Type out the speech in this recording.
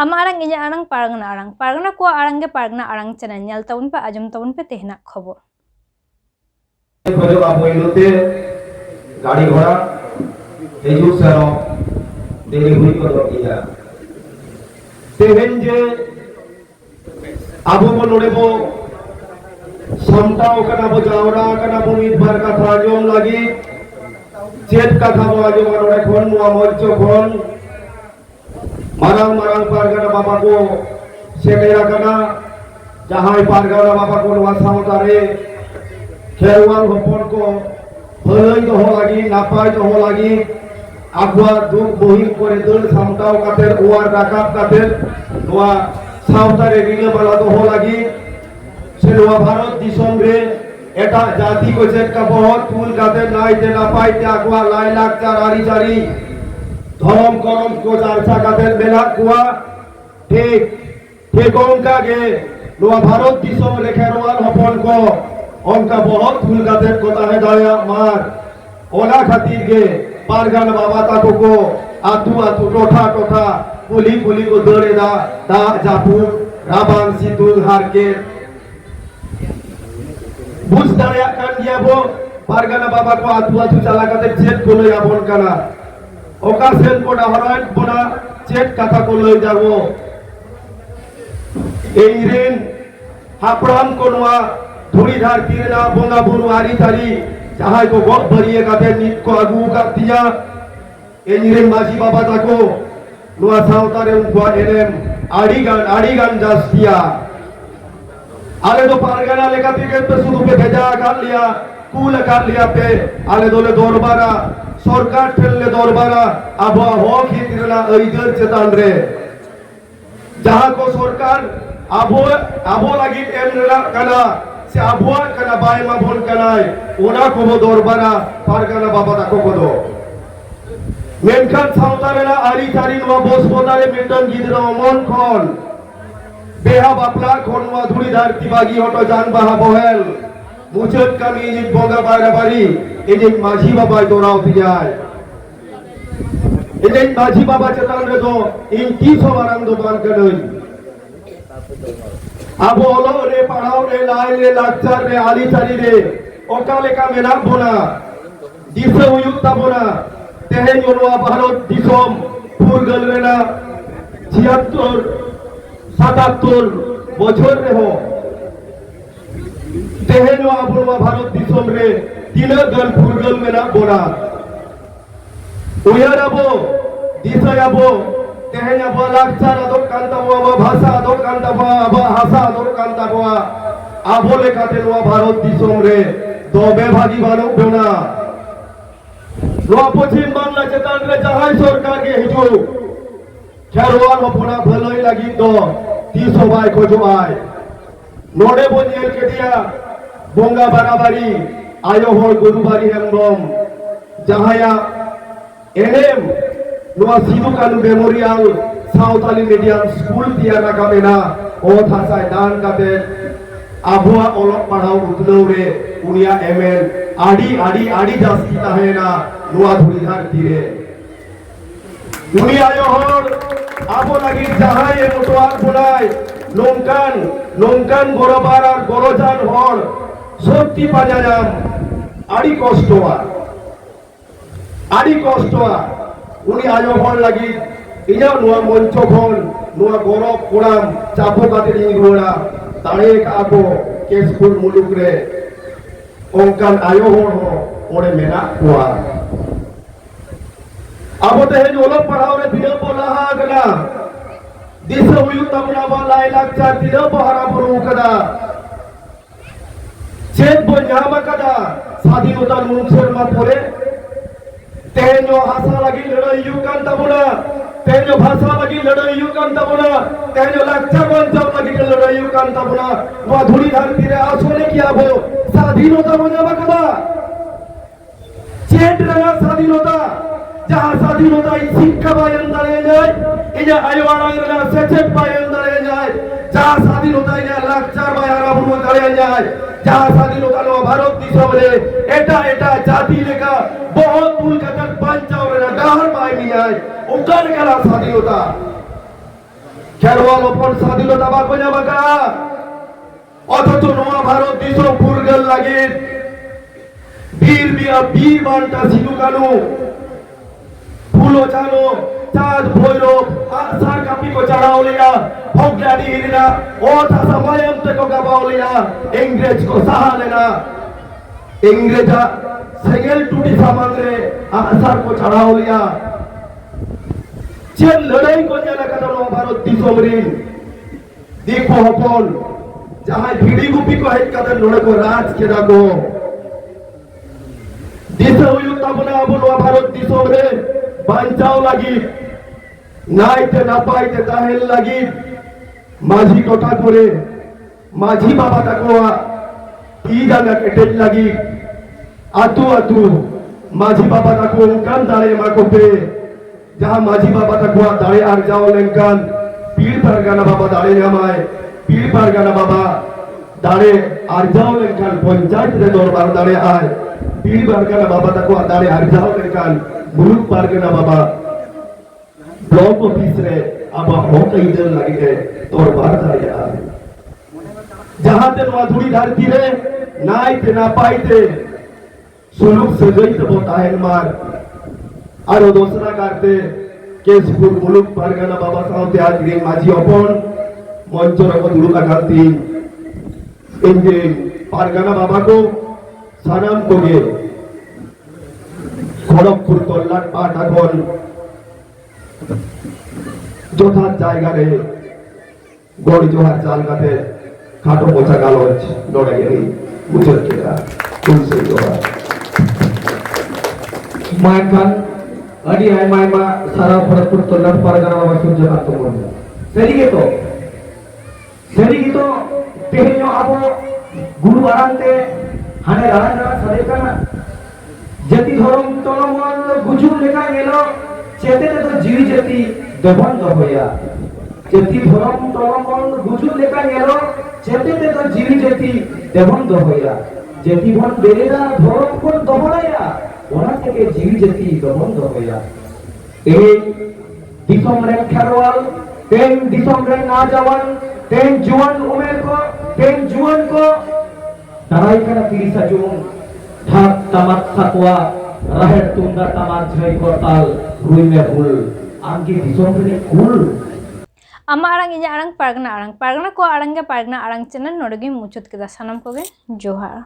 ᱟᱢ ᱟᱲᱟᱝ ᱤᱧᱟᱹᱜ ᱟᱲᱟᱝ ᱯᱟᱨᱜᱟᱱᱟ ᱟᱲᱟᱝ ᱯᱟᱨᱜᱟᱱᱟ ᱠᱚᱣᱟᱜ ᱟᱲᱟᱝ ᱜᱮ ᱯᱟᱨᱜᱟᱱᱟ ᱟᱲᱟᱝ ᱪᱮᱱᱮᱞ ᱧᱮᱞ ᱛᱟᱵᱚᱱ ᱯᱮ ᱟᱸᱡᱚᱢ ᱛᱟᱵᱚᱱ ᱯᱮ ᱛᱮᱦᱮᱱᱟᱜ ᱠᱷᱚᱵᱚᱨ ᱜᱟᱹᱰᱤ ᱜᱷᱚᱲᱟ ᱦᱤᱡᱩᱜ ᱥᱮᱱᱚᱜ ᱫᱮᱨᱤ ᱦᱩᱭ ᱜᱚᱫᱚᱜ ᱜᱮᱭᱟ ᱛᱮᱦᱮᱧ ᱡᱮ ᱟᱵᱚ ᱵᱚ ᱱᱚᱰᱮ ᱵᱚ ᱥᱟᱢᱴᱟᱣ ᱠᱟᱱᱟ ᱵᱚ ᱡᱟᱣᱨᱟ ᱠᱟᱱᱟ ᱵᱚ ᱢᱤᱫ ᱵᱟᱨ ᱠᱟᱛᱷᱟ ᱟᱸᱡᱚᱢ ᱞᱟᱹᱜᱤᱫ ᱪᱮᱫ ᱠᱟᱛᱷᱟ ᱵᱚ ᱟᱸᱡᱚᱢᱟ ᱱᱚᱰᱮ ᱠᱷᱚᱱ ᱱᱚᱣᱟ ᱢᱚᱧᱪᱚ ᱠᱷᱚᱱ মারাং পারগানা বাবা কো সেটেরা কানা, যাহাই পারগানা বাবা কো নোয়া সাউতারে খেলোয়াড় হপন কো ভালোই দহ লাগি, নাপাই দহ লাগি আগুয়ার দুঃখ বহির করে দল সামটাও কাতের ওয়ার রাকাব কাতের নোয়া সাঁওতারে রিলে বালা দহ লাগি। সে নোয়া ভারত দিশম রে, এটা জাতি কো চেটকা বহুত ফুল কাতের নাইতে নাপাইতে আগুয়া লাই লাকচার আরি চারি। ধরম করম কো চারচা কাতের মেলা কুয়া। ঠিক ঠিক অঙ্কা গে নোয়া ভারত দিশম রে খেলোয়াড় হপন কো। অঙ্কা বহুত ফুল গাছের কথা হে দয়া মার। ওনা খাতির গে পারগান বাবা তাকো কো। আতু আতু, টোঠা টোঠা, পুলি পুলি কো দড়ে দা দা জাপু, রাবাং সিতুল হারকে। বুঝ দাঁড়িয়া কান গিয়াবো পারগানা বাবা কো আতু আতু চালা কাতে চেট কো লই আবন কানা। ওকা সেন কোডা, হরাইট বোনা চেট কথা কো লই যাব। এই ঋণ হাপড়াম কো নোয়া ধুড়িধার তীরেনা, বঙ্গা বুরু, আরি তারি, যাহাই কো গপ ভরিয়ে কাতে নিত কো আগু কাতিয়া এনিরেন মাঝি বাবা তাকো, নোয়া সাঁওতারে উনকুয়া এনেম আড়ি গান আড়ি গান জাস্তিয়া আলে তো পারগানা লেখা থেকে শুধু পে ভেজা কাট লিয়া, কুল কাট লিয়া পে, আলে দোলে দরবারা। আবহাওয়া হক হিতিরলা ঐদের চেতান রে। যাহা কো সরকার আবো আবো লাগি এম রেলা কানা, সে আবহাওয়া কানা বাই মা ভন কানাই ওনা কবো দরবারা পারগানা বাবা তাকো কদো। মেনখান সাঁওতারেলা আরি তারি নোয়া বস বোদারে মেন্টন গিদরা অমন খন। বেহা বাপলা খন নোয়া ধুড়িধার তিবাগি হটো জান বাহা বহেল। মুচত কামি ইজিত বগা বাইরা বাড়ি ইজিত মাঝি বাবাই দৌড়াও যায় ইজিত মাঝি বাবা চেতান রে তো ইন কি সবারাং দো বান কানই আবো হলো রে পাড়াও রে, লাই রে, লাকচার রে, আলি চারি রে ওকা লেখা মেনাক বোনা দিশে উয়ুক তাবোনা তেহেন অনুয়া ভারত দিশম ফুরগল রেনা ছিয়াত্তর, সাতাত্তর বছর রেহ। তেহেন আবনুয়া ভারত দিশম রে তিনক গল ফুরগল মেনা বোনা উয়ার আবো দিশায় আবো, তেহেন আবো লাকচার আদর কান্তাবো আবো ভাষা আদর কান্তাবো আবো হাসা আদর কান্তাবো আবো লেখাতে নোয়া ভারত দিশম রে, দবে ভাগি বানক বেনা নোয়া পশ্চিম বাংলা চেতান রে, যাহাই সরকার গে হিজুক খেরোয়াল হপনা ভালোই লাগি তো তি সবাই খোঁজবাই নড়ে বঞ্জের কেটিয়া বঙ্গা বাড়াবাড়ি আয়ো হর গরুবাড়ি হেমব্রম যাহায়া এনএম, নোয়া Sidhu Kanu memorial Santali medium school দিয়া রাখাবে না ও থাসায় দান কাতে আবহাওয়া অলপ পাড়াও উতলেও রে উনিয়া এমএল, আড়ি আড়ি আড়ি জাস্তি তাহে না নোয়া ধুলিধার তীরে। দুনিয়ায় হর আবো লাগি যাহাই এ মোটোয়ার বোনায়, নৌকান নৌকান গরবার আর গরজান হর সত্যি বাজার আড়ি কষ্ট আড়ি কষ্ট উনি আজখন লাগি, ইয়া নয় মঞ্চ খন নোয়া গরব কোরাম, চাপো কাতে ইংরোড়া তারে কাবো কেশপুর মুলুক রে। অঙ্কান আয়োহন ওরে মেনা কোয়া। আবতে হেজ হে ওলো পড়াও রে দিও বলা হাগলা দিস হুয়ু তবনা বা লাইলাক চা দিও বহারা বরু কদা দেখব জামা কাটা। স্বাধীনতার মুখের মা পরে তেজ আশা লাগি লড়াইও কান্তাবো না তেজ ভাষা লাগি লড়াইও কান্তাবো না তেজ লাক্ষা পঞ্চাব লাগি লড়াইও কান্তাবো না বা ধুলি ধার তীরে আসলে কি আবো। স্বাধীনতা জামা কাটা চেট রাঙা স্বাধীনতা। যাহা স্বাধীনতা শিক্ষা বায়ন দাঁড়িয়ে যায়, এই যে আয়োয়ারাঙ্গনা সেচেট বায়ন দাঁড়িয়ে যায়। যাহা স্বাধীনতা এই যে লাকচার বায়ারা বুড়ো দাঁড়িয়ে যায় যাহা স্বাধীনতা নো ভারত দিশম রে এটা এটা জাতি লেখা, বহুত ভুল কাটার বাঞ্চাও রে ডাহার বাই নিয়ে যায় ওকার গেলা স্বাধীনতা। খেলোয়াড় ওপর স্বাধীনতা বাকো যাবাকা অথচ নোয়া ভারত দিশম ফুরগেল লাগে বীর বিয়া বীর বান্টা সিধু কানু জানো, চাঁদ, ভৈরব আনসার কাপি কো জানা ওলিয়া ভগ্নাদি হিরিনা ও তাসা মায়াম তে কো গাবা ওলিয়া ইংরেজ কো সাহা লেনা। ইংরেজা, সেগেল টুটি সামান রে আনসার কো ছাড়া ওলিয়া যে লড়াই কো জানা কাটা ভারত দি সমরিন দি হকল যাহা ভিড়ি গুপি কো হেক কাটা লড়ে কো রাজ কে রাগো দিশা হইউ তাবনা আবুল ভারত দি সমরিন বাঞ্চাও লাগি নাইতে না পাইতে তাহের লাগি মাঝি কথা করে মাঝি বাবা তাকোয়া ఈదన్న కెటెల్లగి అతు అతు మాజీ బాబా నాకు ఉంకాన్ దాడే మాకొబ్బే జహా మాజీ బాబా తకు దాడే ఆర్ జావ లంకాన్ పీర్ పరగాన బాబా దాడే నమాయ్ పీర్ పరగాన బాబా దాడే ఆర్ జావ లంకాన్ పంచాయత్ దే దర్బార్ దాడే ఆయ్ పీర్ పరగాన బాబా తకు దాడే ఆర్ జావ లంకాన్ ব্লক অফিস রে আবার হক আইডেল লাগে দরবার দাঁড়িয়ে যাহাতে নোয়া ধুড়ি ধারতি রে নাইতে না পাইতে। সুলুক সজইতে বতাহেন মার। আরও দোসরা কারতে কেশপুর মুলুক পারগানা বাবা সাউতে আজকে মাঝি অপন। মঞ্চ রকম দুর্গা কান্তি এই যে পারগানা বাবাকে সানাম করে খড়গপুর কল্যাণ পাঠ এখন যথার জায়গারে গড়ি জোহার চাল কাঠে খাটো পোছা গাল হয়েছে লড়াইয়েরই বুঝের কেরা তুলসে জোহার মায়ের খান અઢી હાઈમાઈમાં સારા ફરકપુર તો લટ પરગણામાં વસુલ જતા તો બોલ સેરી ગીતો સેરી ગીતો પહેલ્યો આપો ગુરુ આરાંતે હાને રાણા સદેકાના জাতি ধরম তলমল গুজু লেখা গেল চেতে তো জিবি জাতি দেবন্ধ হইয়া। জাতি ধরম তলমল গুজু লেখা গেল চেতে তো জিবি জাতি দেবন্ধ হইয়া। জাতি ভন বেরেরা ধরম কোন দমড়াইয়া ওনা থেকে জিবি জাতি দেবন্ধ হইয়া। এই দিসম রেন খেরওয়াল, তেন দিসম রেন না জওয়ান তেন জুয়ান উমের কো, তেন জুয়ান কো। তারাই কানা তিরিশা জুন ঢাক তামাত থাকওয়া রাহের তুমরা তামাত ঝাই করতাল রুইমে ভুল আনকি দিশম পিনে কুল ಅಮ್ಮ ಅರಂಗಿಜ ಅರಂಗ್ ಪಾರ್ಗನ ಅರಂಗ್ ಪಾರ್ಗನ ಕೋ ಅರಂಗೆ ಪಾರ್ಗನ ಅರಂಗ್ ಚೆನ್ನ ನೋಡಗಿ ಮುಚ್ಚುತ್ತದ ಸನಂ ಕೋಗೆ ಜೋಹಾರ್